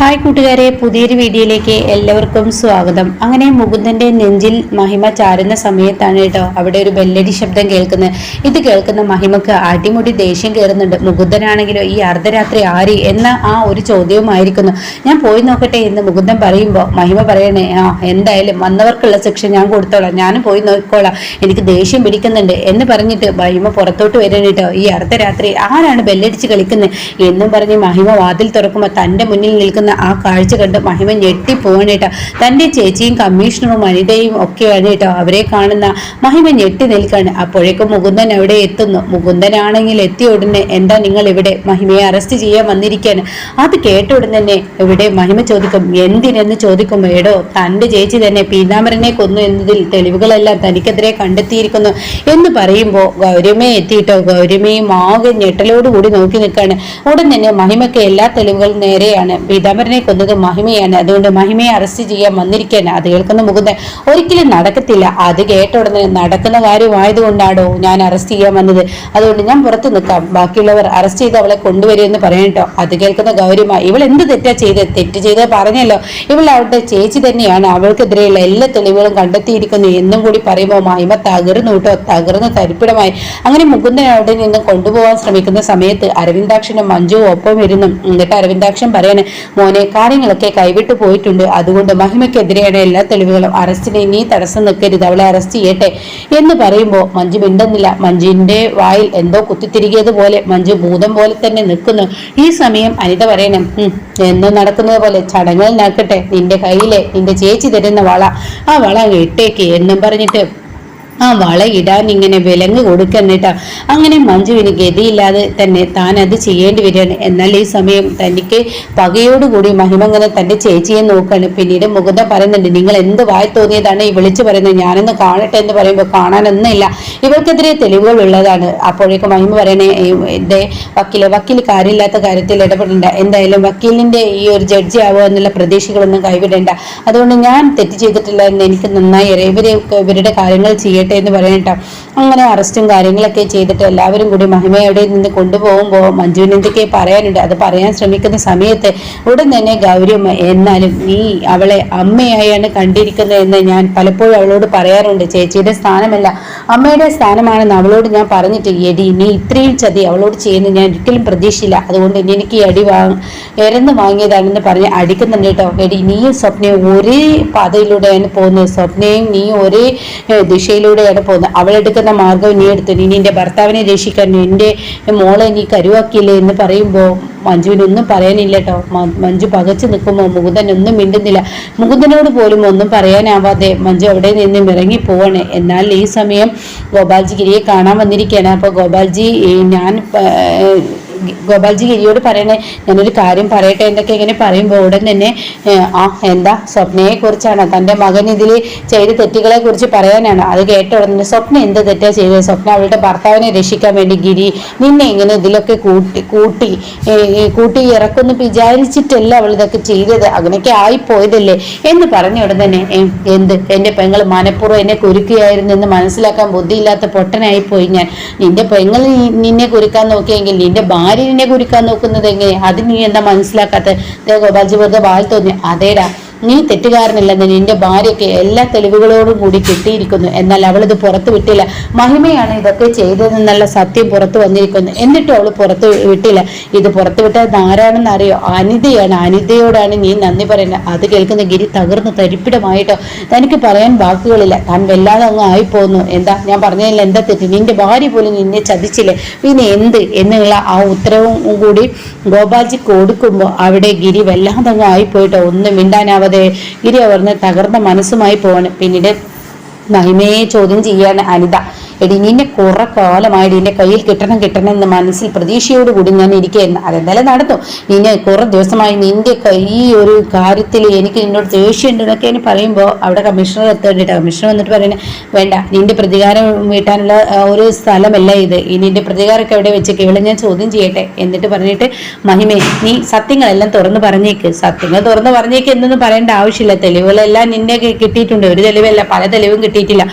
Hi കൂട്ടുകാരെ പുതിയൊരു വീഡിയോയിലേക്ക് എല്ലാവർക്കും സ്വാഗതം. അങ്ങനെ മുകുന്ദന്റെ നെഞ്ചിൽ മഹിമ ചാരുന്ന സമയത്താണ് കേട്ടോ അവിടെ ഒരു ബെല്ലടി ശബ്ദം കേൾക്കുന്നത്. ഇത് കേൾക്കുന്ന മഹിമക്ക് അടിമുടി ദേഷ്യം കയറുന്നുണ്ട്. മുകുന്ദനാണെങ്കിലോ ഈ അർദ്ധരാത്രി ആര് എന്ന ആ ഒരു ചോദ്യവുമായിരിക്കുന്നു. ഞാൻ പോയി നോക്കട്ടെ എന്ന് മുകുന്ദൻ പറയുമ്പോൾ മഹിമ പറയണേ ആ എന്തായാലും വന്നവർക്കുള്ള ശിക്ഷ ഞാൻ കൊടുത്തോളാം. ഞാനും പോയി നോക്കിക്കോളാം. എനിക്ക് ദേഷ്യം പിടിക്കുന്നുണ്ട് എന്ന് പറഞ്ഞിട്ട് മഹിമ പുറത്തോട്ട് വരണം കേട്ടോ. ഈ അർദ്ധരാത്രി ആരാണ് ബെല്ലടിച്ച് കളിക്കുന്നത്? എന്നും പറഞ്ഞ് മഹിമ വാതിൽ തുറക്കുമ്പോൾ തന്റെ മുന്നിൽ നിൽക്കുന്ന ആ കാഴ്ച കണ്ട് മഹിമ ഞെട്ടിപ്പോവാണ് കേട്ടോ. തന്റെ ചേച്ചിയും കമ്മീഷണറും അനിതയും ഒക്കെയാണ് കേട്ടോ അവരെ കാണുന്ന മഹിമ ഞെട്ടി നിൽക്കാണ്. അപ്പോഴേക്കും മുകുന്ദൻ അവിടെ എത്തുന്നു. മുകുന്ദനാണെങ്കിൽ എത്തിയ ഉടനെ എന്താ നിങ്ങൾ ഇവിടെ മഹിമയെ അറസ്റ്റ് ചെയ്യാൻ വന്നിരിക്കാൻ അത് കേട്ട ഉടൻ തന്നെ ഇവിടെ മഹിമ ചോദിക്കും എന്തിനെന്ന് ചോദിക്കുമ്പോൾ എടോ തന്റെ ചേച്ചി തന്നെ പീതാമരനെ കൊന്നു എന്നതിൽ തെളിവുകളെല്ലാം തനിക്കെതിരെ കണ്ടെത്തിയിരിക്കുന്നു. എന്ന് പറയുമ്പോൾ ഗൗരമേ എത്തിയിട്ടോ ഗൗരമയും ആകെ ഞെട്ടലോടുകൂടി നോക്കി നിൽക്കാണ്. ഉടൻ തന്നെ മഹിമയ്ക്ക് എല്ലാ തെളിവുകളും നേരെയാണ്. പീതാമരനെ കൊന്നത് മഹിമയാണ്. അതുകൊണ്ട് മഹിമയെ അറസ്റ്റ് ചെയ്യാൻ വന്നിരിക്കുകയാണ്. അത് കേൾക്കുന്ന മുകുന്ദൻ ഒരിക്കലും നടക്കത്തില്ല. അത് കേട്ട ഉടനെ നടക്കുന്ന കാര്യമായതുകൊണ്ടാണോ ഞാൻ അറസ്റ്റ് ചെയ്യാൻ വന്നത്? അതുകൊണ്ട് ഞാൻ പുറത്ത് നിൽക്കാം. ബാക്കിയുള്ളവർ അറസ്റ്റ് ചെയ്ത് അവളെ കൊണ്ടുവരുമെന്ന് പറയട്ടോ അത് കേൾക്കുന്ന ഗൗരിമ ഇവൾ എന്ത് തെറ്റാ ചെയ്ത്? തെറ്റ് ചെയ്ത് പറഞ്ഞല്ലോ. ഇവൾ അവളുടെ ചേച്ചി തന്നെയാണ്. അവൾക്കെതിരെയുള്ള എല്ലാ തെളിവുകളും കണ്ടെത്തിയിരിക്കുന്നു. എന്നും കൂടി പറയുമ്പോൾ മഹിമ തകർന്നു കേട്ടോ. തകർന്ന് തരിപ്പിടമായി. അങ്ങനെ മുകുന്ദൻ അവിടെ നിന്ന് കൊണ്ടുപോകാൻ ശ്രമിക്കുന്ന സമയത്ത് അരവിന്ദാക്ഷനും മഞ്ജുവും ഒപ്പം വരുന്നു എന്നിട്ട് അരവിന്ദാക്ഷൻ പറയണേ മോനെ കാര്യങ്ങളൊക്കെ കൈവിട്ടു പോയിട്ടുണ്ട്. അതുകൊണ്ട് മഹിമയ്ക്കെതിരെയാണ് എല്ലാ തെളിവുകളും അറസ്റ്റിനെ നീ തടസ്സം നിൽക്കരുത്. അവളെ അറസ്റ്റ് ചെയ്യട്ടെ എന്ന് പറയുമ്പോൾ മഞ്ജു മിണ്ടുന്നില്ല. മഞ്ജുവിന്റെ വായിൽ എന്തോ കുത്തിത്തിരികിയതുപോലെ മഞ്ജു ഭൂതം പോലെ തന്നെ നിൽക്കുന്നു. ഈ സമയം അനിത പറയണം എന്ന് നടക്കുന്നത് പോലെ ചടങ്ങുകൾ നടക്കട്ടെ. നിന്റെ കയ്യിലെ നിന്റെ ചേച്ചി തരുന്ന വള ആ വള ഇട്ടേക്ക് എന്നും പറഞ്ഞിട്ട് ആ വള ഇടാൻ ഇങ്ങനെ വിലങ്ങ് കൊടുക്കുന്നിട്ടാ അങ്ങനെ മഞ്ജുവിന് ഗതിയില്ലാതെ തന്നെ താൻ അത് ചെയ്യേണ്ടി വരികയാണ്. എന്നാൽ ഈ സമയം തനിക്ക് പകയോടുകൂടി മഹിമ അങ്ങനെ തന്റെ ചേച്ചിയെ നോക്കാണ്. പിന്നീട് മുകുന്ദ പറയുന്നുണ്ട് നിങ്ങൾ എന്ത് വായി തോന്നിയതാണ് ഈ വിളിച്ചു പറയുന്നത്? ഞാനൊന്ന് കാണട്ടെ എന്ന് പറയുമ്പോൾ കാണാനൊന്നുമില്ല. ഇവർക്കെതിരെ തെളിവുകൾ ഉള്ളതാണ് അപ്പോഴേക്കും മഹിമ പറയണേ എന്റെ വക്കീൽ വക്കീൽ കാര്യമില്ലാത്ത കാര്യത്തിൽ ഇടപെടേണ്ട. എന്തായാലും വക്കീലിന്റെ ഈ ഒരു ജഡ്ജി ആവുക എന്നുള്ള പ്രതീക്ഷകളൊന്നും കൈവിടേണ്ട. അതുകൊണ്ട് ഞാൻ തെറ്റ് ചെയ്തിട്ടില്ല എന്ന് എനിക്ക് നന്നായി ഇവരെ ഇവരുടെ കാര്യങ്ങൾ ചെയ്യട്ടെ. എന്ന് പറയട്ടോ അങ്ങനെ അറസ്റ്റും കാര്യങ്ങളൊക്കെ ചെയ്തിട്ട് എല്ലാവരും കൂടി മഹിമയുടെ നിന്ന് കൊണ്ടുപോകുമ്പോൾ മഞ്ജുവിന് എന്തൊക്കെ പറയാനുണ്ട് അത് പറയാൻ ശ്രമിക്കുന്ന സമയത്ത് ഉടൻ തന്നെ ഗൗരിയമ്മ എന്നാലും നീ അവളെ അമ്മയായാണ് കണ്ടിരിക്കുന്നത് എന്ന് ഞാൻ പലപ്പോഴും അവളോട് പറയാറുണ്ട്. ചേച്ചിയുടെ സ്ഥാനമല്ല അമ്മയുടെ സ്ഥാനമാണെന്ന് അവളോട് ഞാൻ പറഞ്ഞിട്ട് എടി നീ ഇത്രയും ചതി അവളോട് ചെയ്യുന്നത് ഞാൻ ഒരിക്കലും പ്രതീക്ഷയില്ല അതുകൊണ്ട് ഇനി എനിക്ക് അടി വാങ്ങ ഇരന്ന് വാങ്ങിയതാണെന്ന് പറഞ്ഞ് അടിക്കുന്നുണ്ട് കേട്ടോ എടി നീയും സ്വപ്നയും ഒരേ പാതയിലൂടെയാണ് പോകുന്നത്. സ്വപ്നയും നീ ഒരേ ഏഹ്, ദിശയിലൂടെയാണ് പോകുന്നത്. അവളെടുക്കുന്ന മാർഗം നീ എടുത്തു. നീ നിന്റെ ഭർത്താവിനെ രക്ഷിക്കാൻ എന്റെ മോളെ നീ കരുവാക്കിയില്ലേ എന്ന് പറയുമ്പോൾ മഞ്ജുവിനൊന്നും പറയാനില്ല കേട്ടോ. മഞ്ജു പകച്ചു നിൽക്കുമ്പോൾ മുകുന്ദൻ ഒന്നും മിണ്ടുന്നില്ല. മുകുന്ദനോട് പോലും ഒന്നും പറയാനാവാതെ മഞ്ജു അവിടെ നിന്നും ഇറങ്ങി പോവാണ്. എന്നാൽ ഈ സമയം ഗോപാൽജി ഗിരിയെ കാണാൻ വന്നിരിക്കുകയാണ്. അപ്പോൾ ഗോപാൽജി ഞാൻ ഗോപാൽജി ഗിരിയോട് പറയണേ ഞാനൊരു കാര്യം പറയട്ടെ എന്നൊക്കെ ഇങ്ങനെ പറയുമ്പോൾ ഉടൻ തന്നെ ആ എന്താ സ്വപ്നയെ കുറിച്ചാണ് തന്റെ മകൻ ഇതിൽ ചെയ്ത തെറ്റുകളെ കുറിച്ച് പറയാനാണ്. അത് കേട്ട ഉടനെ സ്വപ്ന എന്ത് തെറ്റാ ചെയ്തത്? സ്വപ്ന അവളുടെ ഭർത്താവിനെ രക്ഷിക്കാൻ വേണ്ടി ഗിരി നിന്നെ ഇങ്ങനെ ഇതിലൊക്കെ കൂട്ടി കൂട്ടി കൂട്ടി ഇറക്കുന്നു വിചാരിച്ചിട്ടല്ല അവൾ ഇതൊക്കെ ചെയ്തത്. അങ്ങനെയൊക്കെ ആയിപ്പോയതല്ലേ? എന്ന് പറഞ്ഞ ഉടൻ തന്നെ എന്ത്? എന്റെ പെങ്ങൾ മനഃപൂർവം എന്നെ കുരുക്കുകയായിരുന്നു എന്ന് മനസ്സിലാക്കാൻ ബുദ്ധിയില്ലാത്ത പൊട്ടനായി പോയി ഞാൻ. നിന്റെ പെങ്ങൾ നിന്നെ കുരുക്കാൻ നോക്കിയെങ്കിൽ നിന്റെ ഭാര്യ നിന്നെ കുരുക്കാൻ നോക്കുന്നത് എങ്ങനെ? അത് നീ എന്താ മനസ്സിലാക്കാത്ത? ഗോപാൽജി വെറുതെ വായി തോന്നി. അതേടാ നീ തെറ്റുകാരനല്ലെന്ന് നിന്റെ ഭാര്യയ്ക്ക് എല്ലാ തെളിവുകളോടും കൂടി കിട്ടിയിരിക്കുന്നു. എന്നാൽ അവൾ ഇത് പുറത്തു വിട്ടില്ല. മഹിമയാണ് ഇതൊക്കെ ചെയ്തതെന്നുള്ള സത്യം പുറത്തു വന്നിരിക്കുന്നു. എന്നിട്ട് അവൾ പുറത്ത് വിട്ടില്ല. ഇത് പുറത്തു വിട്ടത് ആരാണെന്ന് അറിയോ? അനിതയാണ്. അനിതയോടാണ് നീ നന്ദി പറയുന്നത്. അത് കേൾക്കുന്ന ഗിരി തകർന്ന് തരിപ്പിടമായിട്ടോ. തനിക്ക് പറയാൻ വാക്കുകളില്ല. താൻ വല്ലാതെ അങ്ങ് ആയിപ്പോന്നു. എന്താ? ഞാൻ പറഞ്ഞതിൽ എന്താ തെറ്റ്? നിന്റെ ഭാര്യ പോലും നിന്നെ ചതിച്ചില്ലേ? പിന്നെ എന്ത്? എന്നുള്ള ആ ഉത്തരവും കൂടി ഗോപാൽജി കൊടുക്കുമ്പോൾ അവിടെ ഗിരി വല്ലാതെ അങ്ങ് ആയിപ്പോയിട്ടോ. ഒന്നും മിണ്ടാനാവാതെ ഗിരി അവർന്ന് തകർന്ന മനസ്സുമായി പോവാണ് പിന്നീട് മഹിമയെ ചോദ്യം ചെയ്യാണ് അനിത. എടി നിന്നെ കുറെ കാലമായി നിന്റെ കയ്യിൽ കിട്ടണം കിട്ടണം എന്ന് മനസ്സിൽ പ്രതീക്ഷയോട് കൂടി ഞാൻ ഇരിക്കുകയായിരുന്നു. അതെന്തായാലും നടന്നു. നിന്നെ കുറെ ദിവസമായി നിന്റെ ഈ ഒരു കാര്യത്തിൽ എനിക്ക് നിന്നോട് ദേഷ്യമുണ്ട് എന്നൊക്കെ പറയുമ്പോൾ അവിടെ കമ്മീഷണർ എത്തേണ്ടിട്ട്. കമ്മീഷണർ വന്നിട്ട് പറയുന്നത് വേണ്ട നിന്റെ പ്രതികാരം വീട്ടാനുള്ള ഒരു സ്ഥലമല്ല ഇത്. നിന്റെ പ്രതികാരമൊക്കെ എവിടെ വെച്ചേക്ക് ഇവിടെ ഞാൻ ചോദ്യം ചെയ്യട്ടെ. എന്നിട്ട് പറഞ്ഞിട്ട് മഹിമേ നീ സത്യങ്ങളെല്ലാം തുറന്ന് പറഞ്ഞേക്ക്. സത്യങ്ങൾ തുറന്ന് പറഞ്ഞേക്ക് എന്നൊന്നും പറയേണ്ട ആവശ്യമില്ല. തെളിവുകളെല്ലാം നിന്നെ കിട്ടിയിട്ടുണ്ട്. ഒരു തെളിവല്ല പല തെളിവും കിട്ടിയിട്ടില്ല.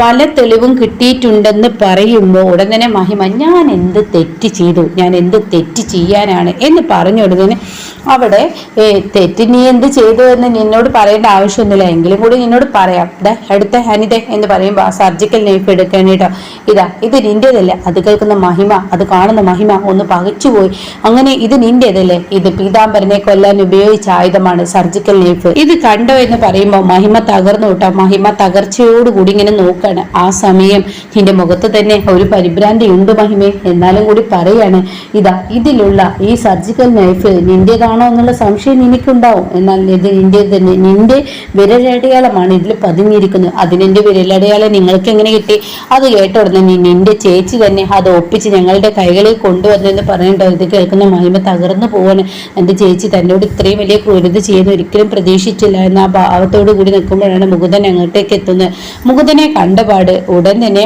പല തെളിവും കിട്ടിയിട്ടുണ്ടെന്ന് പറയുമ്പോൾ ഉടൻ തന്നെ മഹിമ ഞാൻ എന്ത് തെറ്റ് ചെയ്തു? ഞാൻ എന്ത് തെറ്റ് ചെയ്യാനാണ്? എന്ന് പറഞ്ഞു ഉടനെ അവിടെ തെറ്റ് നീ എന്ത് ചെയ്തു എന്ന് നിന്നോട് പറയേണ്ട ആവശ്യമൊന്നുമില്ല. എങ്കിലും കൂടി നിന്നോട് പറയാം. ദാ അടുത്ത ഹനിത എന്ന് പറയുമ്പോൾ ആ സർജിക്കൽ നൈഫ് എടുക്കാനായിട്ടോ ഇതാ ഇത് നിന്റേതല്ല? അത് കേൾക്കുന്ന മഹിമ അത് കാണുന്ന മഹിമ ഒന്ന് പകച്ചുപോയി. അങ്ങനെ ഇത് നിന്റേതല്ലേ? ഇത് പീതാംബരനെ കൊല്ലാൻ ഉപയോഗിച്ച ആയുധമാണ് സർജിക്കൽ നൈഫ് ഇത് കണ്ടോ എന്ന് പറയുമ്പോൾ മഹിമ തകർന്നു കേട്ടോ. മഹിമ തകർച്ചയോടുകൂടി ഇങ്ങനെ നോക്കാണ് ആ സമയം നിന്റെ മുഖത്ത് തന്നെ ഒരു പരിഭ്രാന്തി ഉണ്ട് മഹിമേ. എന്നാലും കൂടി പറയാണ് ഇതാ ഇതിലുള്ള ഈ സർജിക്കൽ നൈഫ് നിന്റേതാണോ എന്നുള്ള സംശയം നിനക്കുണ്ടാവും. എന്നാൽ ഇത് നിന്റെ തന്നെ നിന്റെ വിരലടയാളമാണ് ഇതിൽ പതിഞ്ഞിരിക്കുന്നത്. അതിനെന്റെ വിരലടയാളം നിങ്ങൾക്ക് എങ്ങനെ കിട്ടി? അത് കേട്ട ഉടനെ നിന്റെ ചേച്ചി തന്നെ അത് ഒപ്പിച്ച് ഞങ്ങളുടെ കൈകളിൽ കൊണ്ടുവന്നെന്ന് പറയണ്ടോ ഇത് കേൾക്കുന്ന മഹിമ തകർന്നു പോവാണ്. എന്റെ ചേച്ചി തന്നോട് ഇത്രയും വലിയ ക്രൂരത ചെയ്യുന്ന ഒരിക്കലും പ്രതീക്ഷിച്ചില്ല. എന്ന ആ ഭാവത്തോടു കൂടി നിൽക്കുമ്പോഴാണ് മുകുന്ദൻ അങ്ങോട്ടേക്ക് എത്തുന്നത്. മുകുന്ദനെ കണ്ടപാട് ഉടൻ തന്നെ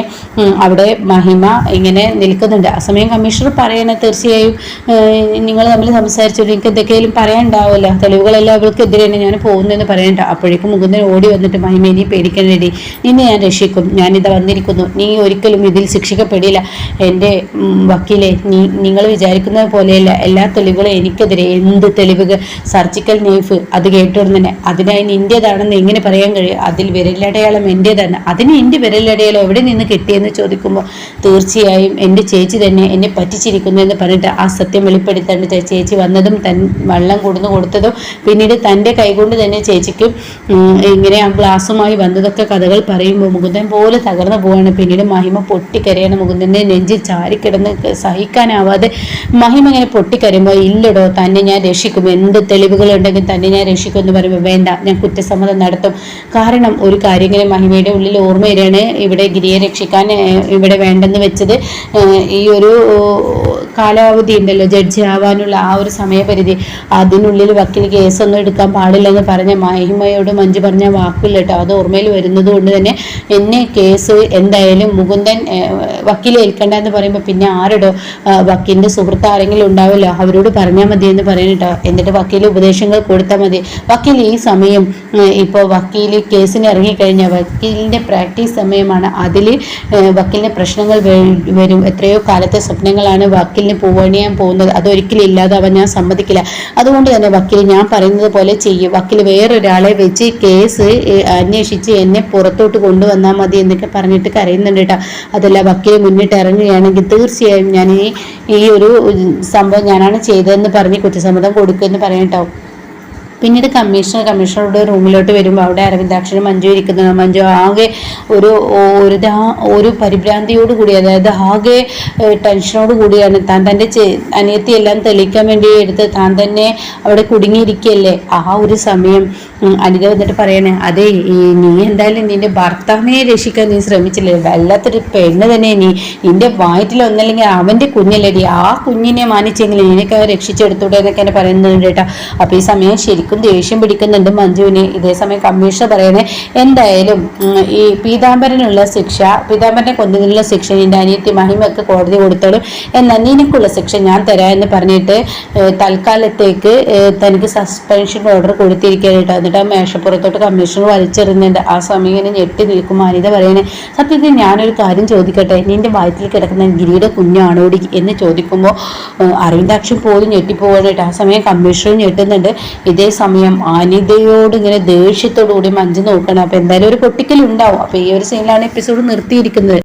അവിടെ മഹിമ ഇങ്ങനെ നിൽക്കുന്നുണ്ട്. ആ സമയം കമ്മീഷണർ പറയണ തീർച്ചയായും നിങ്ങൾ തമ്മിൽ സംസാരിച്ചു നിങ്ങൾക്ക് എന്തൊക്കെയാലും പറയാനുണ്ടാവുമല്ലോ. തെളിവുകളെല്ലാം അവൾക്കെതിരെ തന്നെ ഞാൻ പോകുന്നതെന്ന് പറയണ്ട. അപ്പോഴേക്കും മുകുന്ദൻ ഓടി വന്നിട്ട് മഹിമ നീ പേടിക്കണേടി നിന്നെ ഞാൻ രക്ഷിക്കും. ഞാനിത് വന്നിരിക്കുന്നു. നീ ഒരിക്കലും ഇതിൽ ശിക്ഷിക്കപ്പെടില്ല. എന്റെ വക്കീലെ നീ നിങ്ങൾ വിചാരിക്കുന്നത് പോലെയല്ല. എല്ലാ തെളിവുകളും എനിക്കെതിരെ. എന്ത് തെളിവുകൾ സർജിക്കൽ നൈഫ്. അത് കേട്ടോടുന്നു അതിനായി നിന്റെതാണെന്ന് എങ്ങനെ പറയാൻ കഴിയും? അതിൽ വിരലടയാളം എന്റേതാണ് അതിന് എന്റെ വിരലടയാളം എവിടെ നിന്ന് കിട്ടിയെന്ന് ചോദിക്കുമ്പോൾ തീർച്ചയായും എന്റെ ചേച്ചി തന്നെ എന്നെ പറ്റിച്ചിരിക്കുന്നു എന്ന് പറഞ്ഞിട്ട് ആ സത്യം വെളിപ്പെടുത്തേണ്ട ചേച്ചി വന്നതും തൻ വള്ളം കൊടുന്നു കൊടുത്തതും പിന്നീട് തന്റെ കൈകൊണ്ട് തന്നെ ചേച്ചിക്ക് ഇങ്ങനെ ആ ഗ്ലാസ്സുമായി വന്നതൊക്കെ കഥകൾ പറയുമ്പോൾ മുകുന്ദൻ പോലെ തകർന്നു പോവാണ്. പിന്നീട് മഹിമ പൊട്ടിക്കരയാണ്. മുകുന്ദന്റെ നെഞ്ചിൽ ചാരിക്കിടന്ന് സഹിക്കാനാവാതെ മഹിമ ഇങ്ങനെ പൊട്ടിക്കരയുമ്പോൾ ഇല്ലടോ തന്നെ ഞാൻ രക്ഷിക്കും. എന്ത് തെളിവുകൾ ഉണ്ടെങ്കിൽ തന്നെ ഞാൻ രക്ഷിക്കും എന്ന് പറയുമ്പോൾ വേണ്ട ഞാൻ കുറ്റസമ്മതം നടത്തും. കാരണം ഒരു കാര്യം ഇങ്ങനെ മഹിമയുടെ ഉള്ളിൽ ഓർമ്മ വരികയാണ് ഇവിടെ ഗിരിയെ രക്ഷിക്കാൻ ഇവിടെ വേണ്ടെന്ന് വെച്ചത്. ഈ ഒരു കാലാവധി ഉണ്ടല്ലോ ജഡ്ജി ആവാനുള്ള ആ ഒരു സമയപരിധി. അതിനുള്ളിൽ വക്കീൽ കേസൊന്നും എടുക്കാൻ പാടില്ലെന്ന് പറഞ്ഞ മഹിമയോട് മഞ്ജു പറഞ്ഞ വാക്കില്ല കേട്ടോ അത് ഓർമ്മയിൽ വരുന്നത് കൊണ്ട് തന്നെ എന്നെ കേസ് എന്തായാലും മുകുന്ദൻ വക്കീൽ ഏൽക്കണ്ട എന്ന് പറയുമ്പോൾ പിന്നെ ആരുടോ വക്കീലിന്റെ സുഹൃത്ത് ആരെങ്കിലും ഉണ്ടാവില്ല അവരോട് പറഞ്ഞാൽ മതി എന്ന് പറയണട്ടോ എന്നിട്ട് വക്കീൽ ഉപദേശങ്ങൾ കൊടുത്താൽ മതി. വക്കീൽ ഈ സമയം ഇപ്പോൾ വക്കീൽ കേസിന് ഇറങ്ങിക്കഴിഞ്ഞാൽ വക്കീലിന്റെ പ്രാക്ടീസ് സമയമാണ്. അതിൽ വക്കീലിന് പ്രശ്നങ്ങൾ വരും. എത്രയോ കാലത്തെ സ്വപ്നങ്ങളാണ് വക്കീലിന് പോവണിയാൻ പോകുന്നത്. അതൊരിക്കലും ഇല്ലാതാവാൻ ഞാൻ സമ്മതിക്കില്ല. അതുകൊണ്ട് തന്നെ വക്കീൽ ഞാൻ പറയുന്നത് പോലെ ചെയ്യും. വക്കീൽ വേറൊരാളെ വെച്ച് കേസ് അന്വേഷിച്ച് എന്നെ പുറത്തോട്ട് കൊണ്ടുവന്നാൽ മതി എന്നൊക്കെ പറഞ്ഞിട്ട് കരയുന്നുണ്ട് കേട്ടോ. അതല്ല വക്കീൽ മുന്നിട്ട് ഇറങ്ങുകയാണെങ്കിൽ തീർച്ചയായും ഞാൻ ഈ ഒരു സംഭവം ഞാനാണ് ചെയ്തതെന്ന് പറഞ്ഞ് കുറ്റസമ്മതം കൊടുക്കുമെന്ന് പറയട്ടോ പിന്നീട് കമ്മീഷണർ കമ്മീഷണറുടെ റൂമിലോട്ട് വരുമ്പോൾ അവിടെ അരവിന്ദാക്ഷനും മഞ്ജു ഇരിക്കുന്നത് മഞ്ജു ആകെ ഒരു ഒരു ഒരു പരിഭ്രാന്തിയോട് കൂടി അതായത് ആകെ ടെൻഷനോട് കൂടിയാണ്. താൻ തന്റെ അനിയത്തിയെല്ലാം തെളിയിക്കാൻ വേണ്ടി എടുത്ത് താൻ തന്നെ അവിടെ കുടുങ്ങിയിരിക്കുകയല്ലേ ആ ഒരു സമയം അനിത വന്നിട്ട് പറയണേ അതെ നീ എന്തായാലും നിന്റെ ഭർത്താവിനെ രക്ഷിക്കാൻ നീ ശ്രമിച്ചില്ലേ? വല്ലാത്തൊരു പെണ്ണ് തന്നെ നീ. നിന്റെ വയറ്റിൽ ഒന്നല്ലെങ്കിൽ അവന്റെ കുഞ്ഞല്ലേടി ആ കുഞ്ഞിനെ മാനിച്ചെങ്കിൽ നിനക്ക് രക്ഷിച്ചെടുത്തൂടെ എന്നൊക്കെ എന്നെ പറയുന്നുണ്ട് കേട്ടോ. അപ്പോൾ ഈ സമയം ശരിക്കും ദേഷ്യം പിടിക്കുന്നുണ്ട് മഞ്ജുവിന്. ഇതേ സമയം കമ്മീഷണർ പറയുന്നത് എന്തായാലും ഈ പീതാംബരനുള്ള ശിക്ഷ പീതാംബരനെ കൊന്നതിനുള്ള ശിക്ഷ നിന്റെ അനിയത്തി മഹിമക്ക് കോടതി കൊടുത്തോളും. എന്നാൽ നിനക്കുള്ള ശിക്ഷ ഞാൻ തരാം എന്ന് പറഞ്ഞിട്ട് തൽക്കാലത്തേക്ക് തനിക്ക് സസ്പെൻഷൻ ഓർഡർ കൊടുത്തിരിക്കുകയാണ് കേട്ടോ. എന്നിട്ട് മേശപ്പുറത്തോട്ട് കമ്മീഷണർ വലിച്ചെറിയുന്നുണ്ട്. ആ സമയം ഇങ്ങനെ ഞെട്ടി നിൽക്കും അനിത പറയണേ സത്യത്തിൽ ഞാനൊരു കാര്യം ചോദിക്കട്ടെ? നിന്റെ വയറ്റിൽ കിടക്കുന്ന ഗിരിയുടെ കുഞ്ഞാണോടി? എന്ന് ചോദിക്കുമ്പോൾ അരവിന്ദാക്ഷൻ പോലും ഞെട്ടിപ്പോവാണ് കേട്ടോ. ആ സമയം കമ്മീഷണർ ഞെട്ടുന്നുണ്ട്. ഇതേ സമയം അനിതയോട് ഇങ്ങനെ ദേഷ്യത്തോടു കൂടി നോക്കണം. അപ്പൊ എന്തായാലും ഒരു പൊട്ടിക്കൽ ഉണ്ടാവും അപ്പൊ ഈ ഒരു സീനിലാണ് എപ്പിസോഡ് നിർത്തിയിരിക്കുന്നത്.